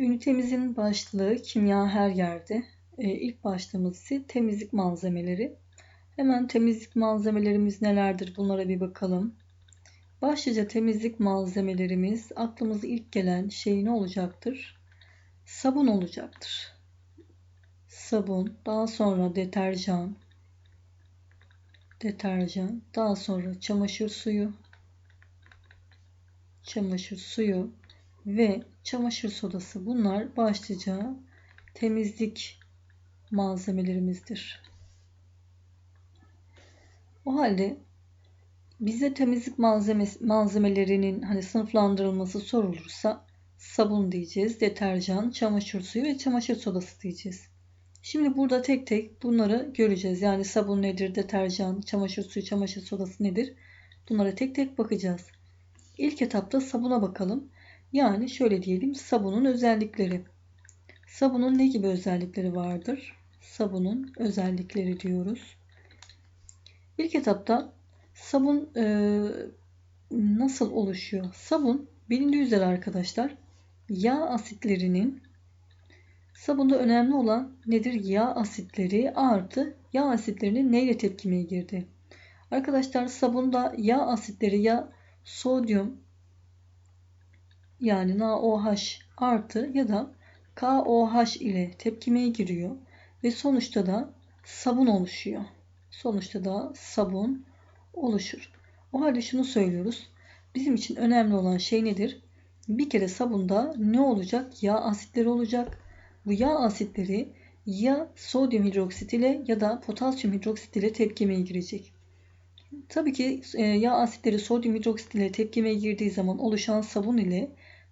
Ünitemizin başlığı kimya her yerde. Ee, ilk başlığımız ise temizlik malzemeleri. Hemen temizlik malzemelerimiz nelerdir bunlara bir bakalım. Başlıca temizlik malzemelerimiz aklımıza ilk gelen şey ne olacaktır? Sabun olacaktır. Sabun, daha sonra deterjan, deterjan, daha sonra çamaşır suyu, çamaşır suyu ve çamaşır sodası. Bunlar başlıca temizlik malzemelerimizdir. O halde bize temizlik malzemesi, malzemelerinin hani sınıflandırılması sorulursa sabun diyeceğiz, deterjan, çamaşır suyu ve çamaşır sodası diyeceğiz. Şimdi burada tek tek bunları göreceğiz. Yani sabun nedir, deterjan, çamaşır suyu, çamaşır sodası nedir? Bunlara tek tek bakacağız. İlk etapta sabuna bakalım. Yani şöyle diyelim sabunun özellikleri. Sabunun ne gibi özellikleri vardır? Sabunun özellikleri diyoruz. İlk etapta sabun e, nasıl oluşuyor? Sabun bilindiği üzere arkadaşlar yağ asitlerinin sabunda önemli olan nedir? Yağ asitleri artı yağ asitlerinin neyle tepkimeye girdi? Arkadaşlar sabunda yağ asitleri ya sodyum yani NaOH artı ya da KOH ile tepkimeye giriyor ve sonuçta da sabun oluşuyor. Sonuçta da sabun oluşur. O halde şunu söylüyoruz. Bizim için önemli olan şey nedir? Bir kere sabunda ne olacak? Yağ asitleri olacak. Bu yağ asitleri ya sodyum hidroksit ile ya da potasyum hidroksit ile tepkimeye girecek. Tabii ki e, yağ asitleri sodyum hidroksit ile tepkimeye girdiği zaman oluşan sabun ile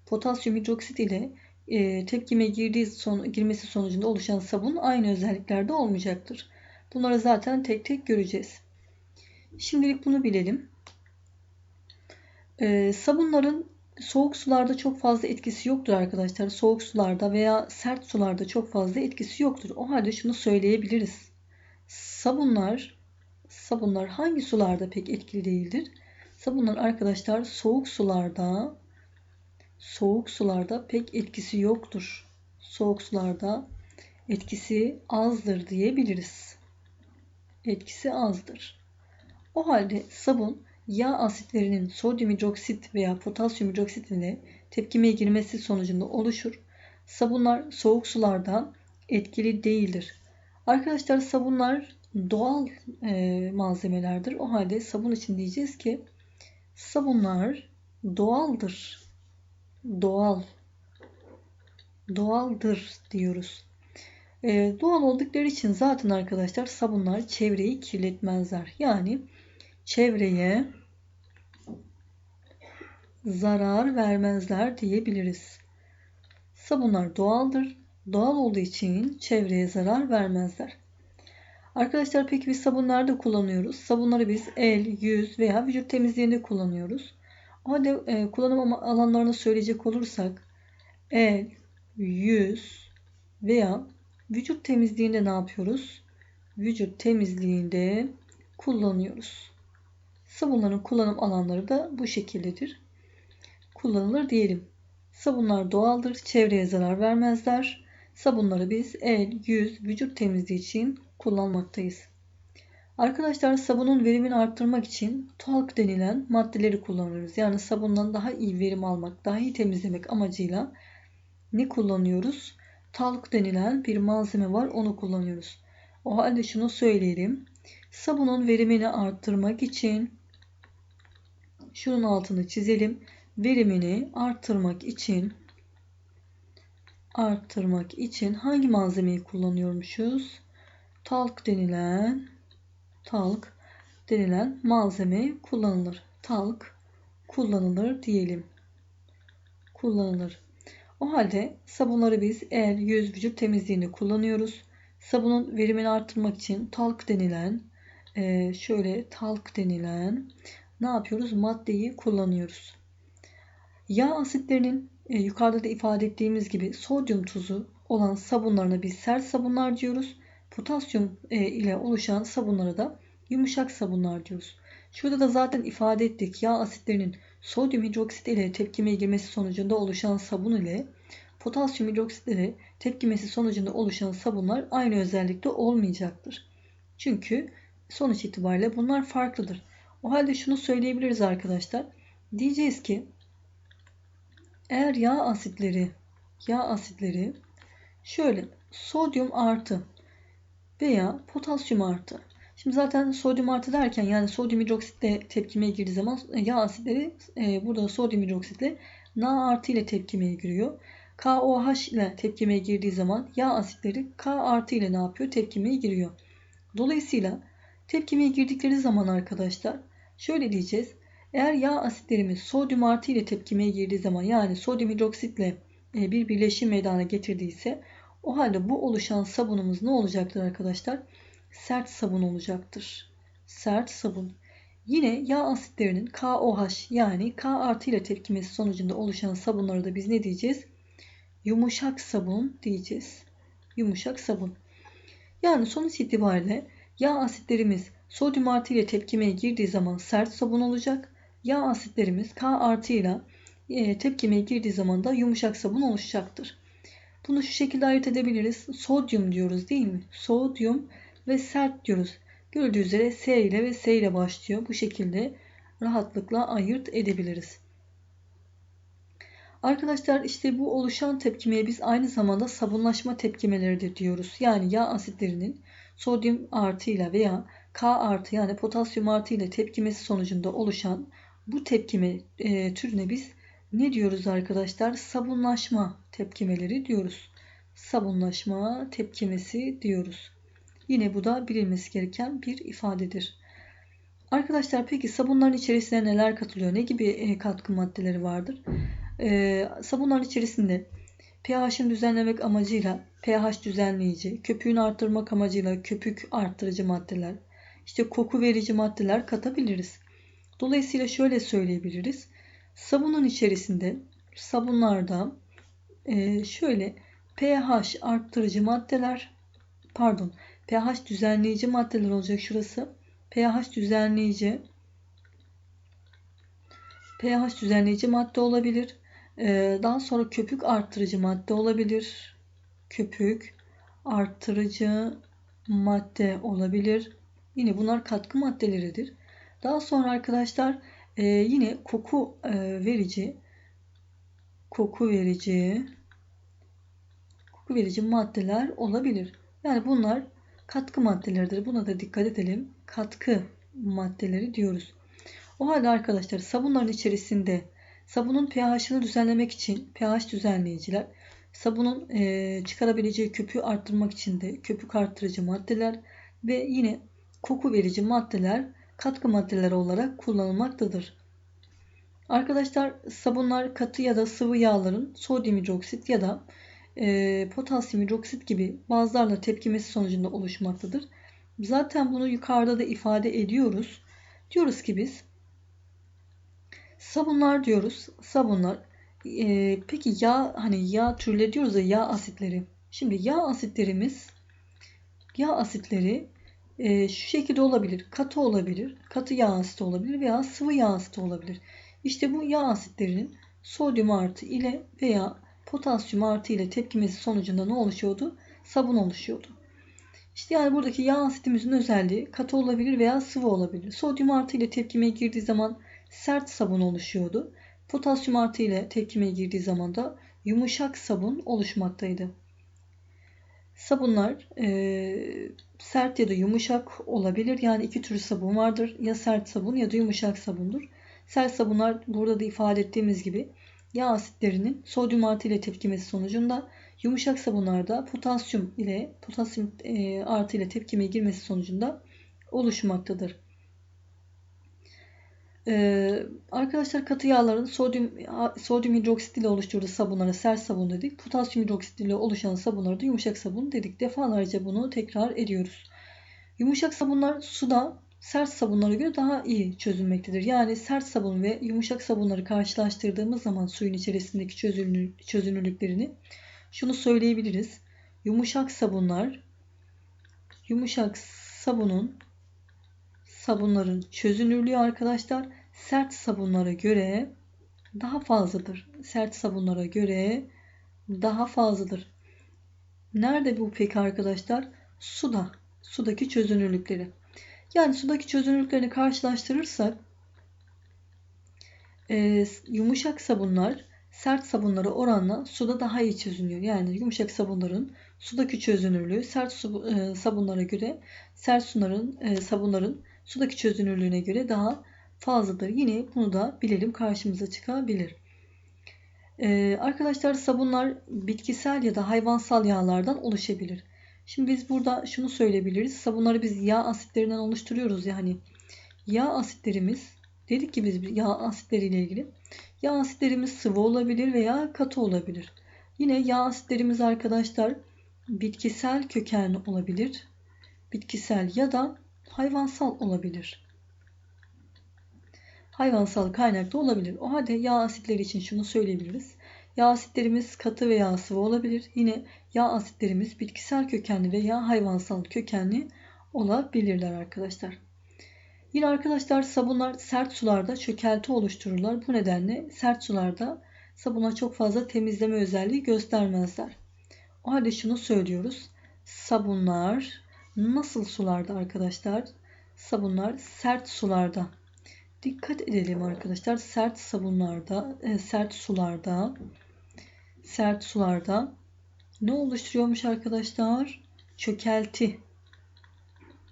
potasyum hidroksit ile e, tepkime girdiği son, girmesi sonucunda oluşan sabun aynı özelliklerde olmayacaktır. Bunları zaten tek tek göreceğiz. Şimdilik bunu bilelim. E, sabunların soğuk sularda çok fazla etkisi yoktur arkadaşlar. Soğuk sularda veya sert sularda çok fazla etkisi yoktur. O halde şunu söyleyebiliriz. Sabunlar sabunlar hangi sularda pek etkili değildir? Sabunlar arkadaşlar soğuk sularda soğuk sularda pek etkisi yoktur. Soğuk sularda etkisi azdır diyebiliriz. Etkisi azdır. O halde sabun yağ asitlerinin sodyum hidroksit veya potasyum hidroksit ile tepkimeye girmesi sonucunda oluşur. Sabunlar soğuk sularda etkili değildir. Arkadaşlar sabunlar doğal e, malzemelerdir. O halde sabun için diyeceğiz ki sabunlar doğaldır doğal doğaldır diyoruz. Ee, doğal oldukları için zaten arkadaşlar sabunlar çevreyi kirletmezler. Yani çevreye zarar vermezler diyebiliriz. Sabunlar doğaldır. Doğal olduğu için çevreye zarar vermezler. Arkadaşlar peki biz sabun nerede kullanıyoruz? Sabunları biz el, yüz veya vücut temizliğinde kullanıyoruz. Hadi e, kullanım alanlarını söyleyecek olursak el, yüz veya vücut temizliğinde ne yapıyoruz? Vücut temizliğinde kullanıyoruz. Sabunların kullanım alanları da bu şekildedir. Kullanılır diyelim. Sabunlar doğaldır, çevreye zarar vermezler. Sabunları biz el, yüz, vücut temizliği için kullanmaktayız. Arkadaşlar sabunun verimini arttırmak için talk denilen maddeleri kullanıyoruz. Yani sabundan daha iyi verim almak, daha iyi temizlemek amacıyla ne kullanıyoruz? Talk denilen bir malzeme var onu kullanıyoruz. O halde şunu söyleyelim. Sabunun verimini arttırmak için şunun altını çizelim. Verimini arttırmak için arttırmak için hangi malzemeyi kullanıyormuşuz? Talk denilen talk denilen malzeme kullanılır. Talk kullanılır diyelim. Kullanılır. O halde sabunları biz el, yüz, vücut temizliğinde kullanıyoruz. Sabunun verimini arttırmak için talk denilen e, şöyle talk denilen ne yapıyoruz? Maddeyi kullanıyoruz. Yağ asitlerinin e, yukarıda da ifade ettiğimiz gibi sodyum tuzu olan sabunlarına biz sert sabunlar diyoruz potasyum e, ile oluşan sabunlara da yumuşak sabunlar diyoruz. Şurada da zaten ifade ettik. Yağ asitlerinin sodyum hidroksit ile tepkimeye girmesi sonucunda oluşan sabun ile potasyum hidroksitlere tepkimesi sonucunda oluşan sabunlar aynı özellikte olmayacaktır. Çünkü sonuç itibariyle bunlar farklıdır. O halde şunu söyleyebiliriz arkadaşlar. Diyeceğiz ki eğer yağ asitleri yağ asitleri şöyle sodyum artı veya potasyum artı. Şimdi zaten sodyum artı derken yani sodyum hidroksitle tepkimeye girdiği zaman e, yağ asitleri e, burada sodyum hidroksitle Na artı ile tepkimeye giriyor. KOH ile tepkimeye girdiği zaman yağ asitleri K artı ile ne yapıyor? Tepkimeye giriyor. Dolayısıyla tepkimeye girdikleri zaman arkadaşlar şöyle diyeceğiz. Eğer yağ asitlerimiz sodyum artı ile tepkimeye girdiği zaman yani sodyum hidroksitle e, bir birleşim meydana getirdiyse o halde bu oluşan sabunumuz ne olacaktır arkadaşlar? Sert sabun olacaktır. Sert sabun. Yine yağ asitlerinin KOH yani K artı ile tepkimesi sonucunda oluşan sabunlara da biz ne diyeceğiz? Yumuşak sabun diyeceğiz. Yumuşak sabun. Yani sonuç itibariyle yağ asitlerimiz sodyum artı ile tepkimeye girdiği zaman sert sabun olacak. Yağ asitlerimiz K artı ile e, tepkimeye girdiği zaman da yumuşak sabun oluşacaktır. Bunu şu şekilde ayırt edebiliriz. Sodyum diyoruz değil mi? Sodyum ve sert diyoruz. Gördüğü üzere S ile ve S ile başlıyor. Bu şekilde rahatlıkla ayırt edebiliriz. Arkadaşlar işte bu oluşan tepkimeye biz aynı zamanda sabunlaşma tepkimeleri de diyoruz. Yani yağ asitlerinin sodyum artı ile veya K artı yani potasyum artı ile tepkimesi sonucunda oluşan bu tepkime e, türüne biz ne diyoruz arkadaşlar? Sabunlaşma tepkimeleri diyoruz. Sabunlaşma tepkimesi diyoruz. Yine bu da bilinmesi gereken bir ifadedir. Arkadaşlar peki sabunların içerisine neler katılıyor? Ne gibi e, katkı maddeleri vardır? Ee, sabunların içerisinde pH'ini düzenlemek amacıyla pH düzenleyici, köpüğünü arttırmak amacıyla köpük arttırıcı maddeler, işte koku verici maddeler katabiliriz. Dolayısıyla şöyle söyleyebiliriz. Sabunun içerisinde sabunlarda e, şöyle pH arttırıcı maddeler pardon pH düzenleyici maddeler olacak şurası. pH düzenleyici pH düzenleyici madde olabilir. Ee, daha sonra köpük arttırıcı madde olabilir. Köpük arttırıcı madde olabilir. Yine bunlar katkı maddeleridir. Daha sonra arkadaşlar e, yine koku e, verici koku verici koku verici maddeler olabilir. Yani bunlar katkı maddeleridir. Buna da dikkat edelim. Katkı maddeleri diyoruz. O halde arkadaşlar sabunların içerisinde sabunun pH'ını düzenlemek için pH düzenleyiciler, sabunun e, çıkarabileceği köpüğü arttırmak için de köpük arttırıcı maddeler ve yine koku verici maddeler katkı maddeleri olarak kullanılmaktadır. Arkadaşlar sabunlar katı ya da sıvı yağların sodyum hidroksit ya da e, potasyum hidroksit gibi bazılarla tepkimesi sonucunda oluşmaktadır. Zaten bunu yukarıda da ifade ediyoruz. Diyoruz ki biz sabunlar diyoruz. Sabunlar e, peki yağ hani yağ türleri diyoruz ya yağ asitleri. Şimdi yağ asitlerimiz yağ asitleri e, şu şekilde olabilir. Katı olabilir. Katı yağ asiti olabilir veya sıvı yağ asiti olabilir. İşte bu yağ asitlerinin sodyum artı ile veya potasyum artı ile tepkimesi sonucunda ne oluşuyordu? Sabun oluşuyordu. İşte yani buradaki yağ asitimizin özelliği katı olabilir veya sıvı olabilir. Sodyum artı ile tepkimeye girdiği zaman sert sabun oluşuyordu. Potasyum artı ile tepkimeye girdiği zaman da yumuşak sabun oluşmaktaydı. Sabunlar e, sert ya da yumuşak olabilir. Yani iki tür sabun vardır. Ya sert sabun ya da yumuşak sabundur. Sert sabunlar burada da ifade ettiğimiz gibi yağ asitlerinin sodyum artı ile tepkimesi sonucunda yumuşak sabunlarda potasyum ile potasyum e, artı ile tepkimeye girmesi sonucunda oluşmaktadır. Ee, arkadaşlar katı yağların sodyum sodyum hidroksit ile oluşturduğu sabunlara sert sabun dedik. Potasyum hidroksit ile oluşan sabunlara da yumuşak sabun dedik. Defalarca bunu tekrar ediyoruz. Yumuşak sabunlar suda sert sabunlara göre daha iyi çözülmektedir. Yani sert sabun ve yumuşak sabunları karşılaştırdığımız zaman suyun içerisindeki çözünürlüklerini şunu söyleyebiliriz. Yumuşak sabunlar yumuşak sabunun sabunların çözünürlüğü arkadaşlar sert sabunlara göre daha fazladır. Sert sabunlara göre daha fazladır. Nerede bu peki arkadaşlar? Suda. Sudaki çözünürlükleri. Yani sudaki çözünürlüklerini karşılaştırırsak e, yumuşak sabunlar sert sabunlara oranla suda daha iyi çözünüyor. Yani yumuşak sabunların sudaki çözünürlüğü sert su, e, sabunlara göre sert suların e, sabunların sudaki çözünürlüğüne göre daha fazladır. Yine bunu da bilelim karşımıza çıkabilir. Ee, arkadaşlar sabunlar bitkisel ya da hayvansal yağlardan oluşabilir. Şimdi biz burada şunu söyleyebiliriz. Sabunları biz yağ asitlerinden oluşturuyoruz yani. Yağ asitlerimiz dedik ki biz yağ asitleriyle ilgili. Yağ asitlerimiz sıvı olabilir veya katı olabilir. Yine yağ asitlerimiz arkadaşlar bitkisel kökenli olabilir. Bitkisel ya da hayvansal olabilir. Hayvansal kaynakta olabilir. O halde yağ asitleri için şunu söyleyebiliriz. Yağ asitlerimiz katı veya sıvı olabilir. Yine yağ asitlerimiz bitkisel kökenli veya hayvansal kökenli olabilirler arkadaşlar. Yine arkadaşlar sabunlar sert sularda çökelti oluştururlar. Bu nedenle sert sularda sabunlar çok fazla temizleme özelliği göstermezler. O halde şunu söylüyoruz. Sabunlar nasıl sularda arkadaşlar? Sabunlar sert sularda. Dikkat edelim arkadaşlar. Sert sabunlarda, e, sert sularda, sert sularda ne oluşturuyormuş arkadaşlar? Çökelti.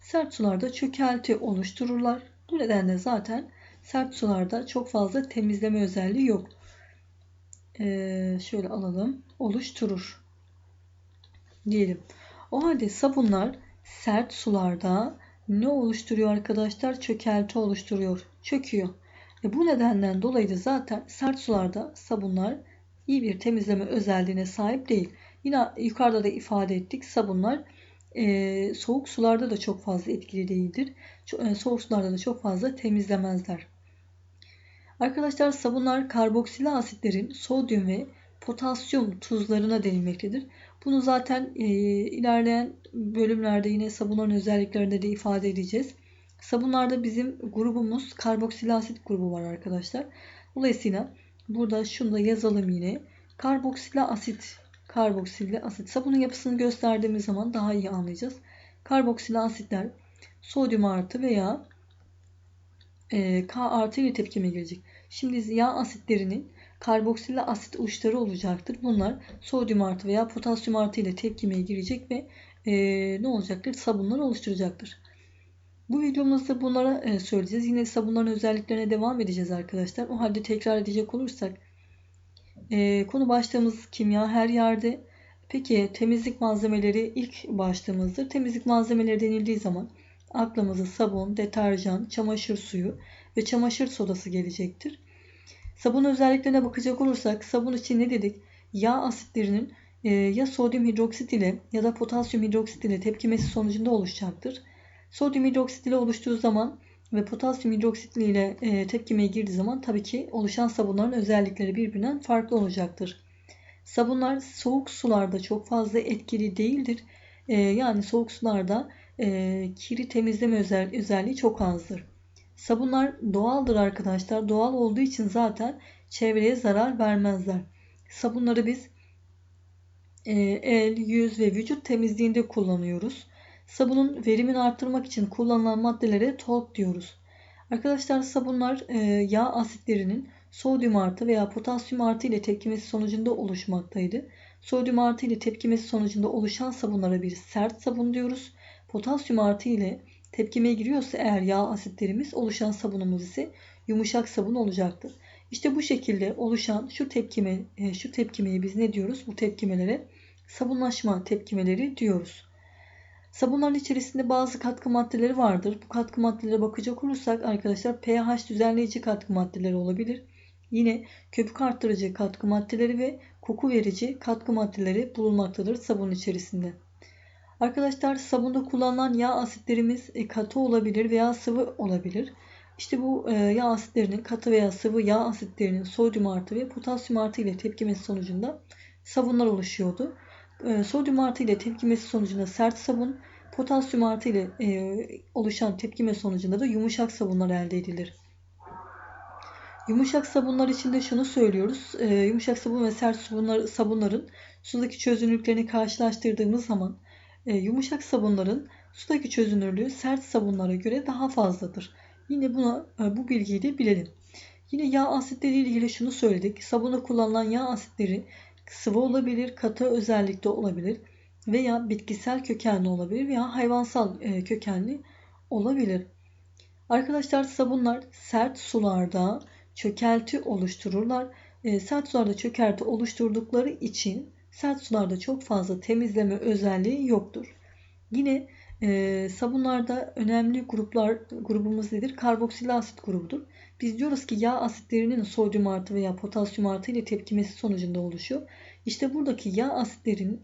Sert sularda çökelti oluştururlar. Bu nedenle zaten sert sularda çok fazla temizleme özelliği yok. Ee, şöyle alalım. Oluşturur. Diyelim. O halde sabunlar sert sularda ne oluşturuyor arkadaşlar? Çökelti oluşturuyor. Çöküyor. E bu nedenden dolayı da zaten sert sularda sabunlar iyi bir temizleme özelliğine sahip değil. Yine yukarıda da ifade ettik. Sabunlar e, soğuk sularda da çok fazla etkili değildir. E, soğuk sularda da çok fazla temizlemezler. Arkadaşlar sabunlar karboksil asitlerin sodyum ve potasyum tuzlarına denilmektedir. Bunu zaten e, ilerleyen bölümlerde yine sabunların özelliklerinde de ifade edeceğiz. Sabunlarda bizim grubumuz karboksil asit grubu var arkadaşlar. Dolayısıyla burada şunu da yazalım yine. Karboksil asit karboksil asit. Sabunun yapısını gösterdiğimiz zaman daha iyi anlayacağız. Karboksil asitler sodyum artı veya e, K artı ile tepkime girecek. Şimdi yağ asitlerinin karboksil asit uçları olacaktır. Bunlar sodyum artı veya potasyum artı ile tepkimeye girecek ve e, ne olacaktır? Sabunlar oluşturacaktır. Bu videomuzda bunlara e, söyleyeceğiz. Yine sabunların özelliklerine devam edeceğiz arkadaşlar. O halde tekrar edecek olursak e, konu başlığımız kimya her yerde. Peki temizlik malzemeleri ilk başlığımızdır. Temizlik malzemeleri denildiği zaman aklımıza sabun, deterjan, çamaşır suyu ve çamaşır sodası gelecektir. Sabun özelliklerine bakacak olursak sabun için ne dedik? Yağ asitlerinin e, ya sodyum hidroksit ile ya da potasyum hidroksit ile tepkimesi sonucunda oluşacaktır. Sodyum hidroksit ile oluştuğu zaman ve potasyum hidroksit ile e, tepkimeye girdiği zaman tabii ki oluşan sabunların özellikleri birbirinden farklı olacaktır. Sabunlar soğuk sularda çok fazla etkili değildir. E, yani soğuk sularda e, kiri temizleme özel, özelliği çok azdır. Sabunlar doğaldır arkadaşlar. Doğal olduğu için zaten çevreye zarar vermezler. Sabunları biz e, el, yüz ve vücut temizliğinde kullanıyoruz. Sabunun verimini arttırmak için kullanılan maddelere talk diyoruz. Arkadaşlar sabunlar e, yağ asitlerinin sodyum artı veya potasyum artı ile tepkimesi sonucunda oluşmaktaydı. Sodyum artı ile tepkimesi sonucunda oluşan sabunlara bir sert sabun diyoruz. Potasyum artı ile tepkimeye giriyorsa eğer yağ asitlerimiz oluşan sabunumuz ise yumuşak sabun olacaktır. İşte bu şekilde oluşan şu tepkime e, şu tepkimeye biz ne diyoruz? Bu tepkimelere sabunlaşma tepkimeleri diyoruz. Sabunların içerisinde bazı katkı maddeleri vardır. Bu katkı maddelere bakacak olursak arkadaşlar pH düzenleyici katkı maddeleri olabilir. Yine köpük arttırıcı katkı maddeleri ve koku verici katkı maddeleri bulunmaktadır sabun içerisinde. Arkadaşlar sabunda kullanılan yağ asitlerimiz e, katı olabilir veya sıvı olabilir. İşte bu e, yağ asitlerinin katı veya sıvı yağ asitlerinin sodyum artı ve potasyum artı ile tepkimesi sonucunda sabunlar oluşuyordu. E, sodyum artı ile tepkimesi sonucunda sert sabun, potasyum artı ile oluşan tepkime sonucunda da yumuşak sabunlar elde edilir. Yumuşak sabunlar için de şunu söylüyoruz. E, yumuşak sabun ve sert sabunlar, sabunların sudaki çözünürlüklerini karşılaştırdığımız zaman e, yumuşak sabunların sudaki çözünürlüğü sert sabunlara göre daha fazladır. Yine buna e, bu bilgiyi de bilelim. Yine yağ asitleri ile ilgili şunu söyledik. Sabunda kullanılan yağ asitleri sıvı olabilir, katı özellikte olabilir veya bitkisel kökenli olabilir veya hayvansal e, kökenli olabilir. Arkadaşlar sabunlar sert sularda çökelti oluştururlar. E, sert sularda çökelti oluşturdukları için sert sularda çok fazla temizleme özelliği yoktur. Yine e, sabunlarda önemli gruplar grubumuz nedir? Karboksil asit grubudur. Biz diyoruz ki yağ asitlerinin sodyum artı veya potasyum artı ile tepkimesi sonucunda oluşuyor. İşte buradaki yağ asitlerin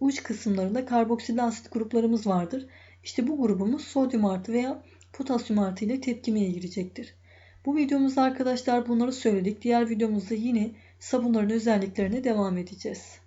uç kısımlarında karboksil asit gruplarımız vardır. İşte bu grubumuz sodyum artı veya potasyum artı ile tepkimeye girecektir. Bu videomuzda arkadaşlar bunları söyledik. Diğer videomuzda yine sabunların özelliklerine devam edeceğiz.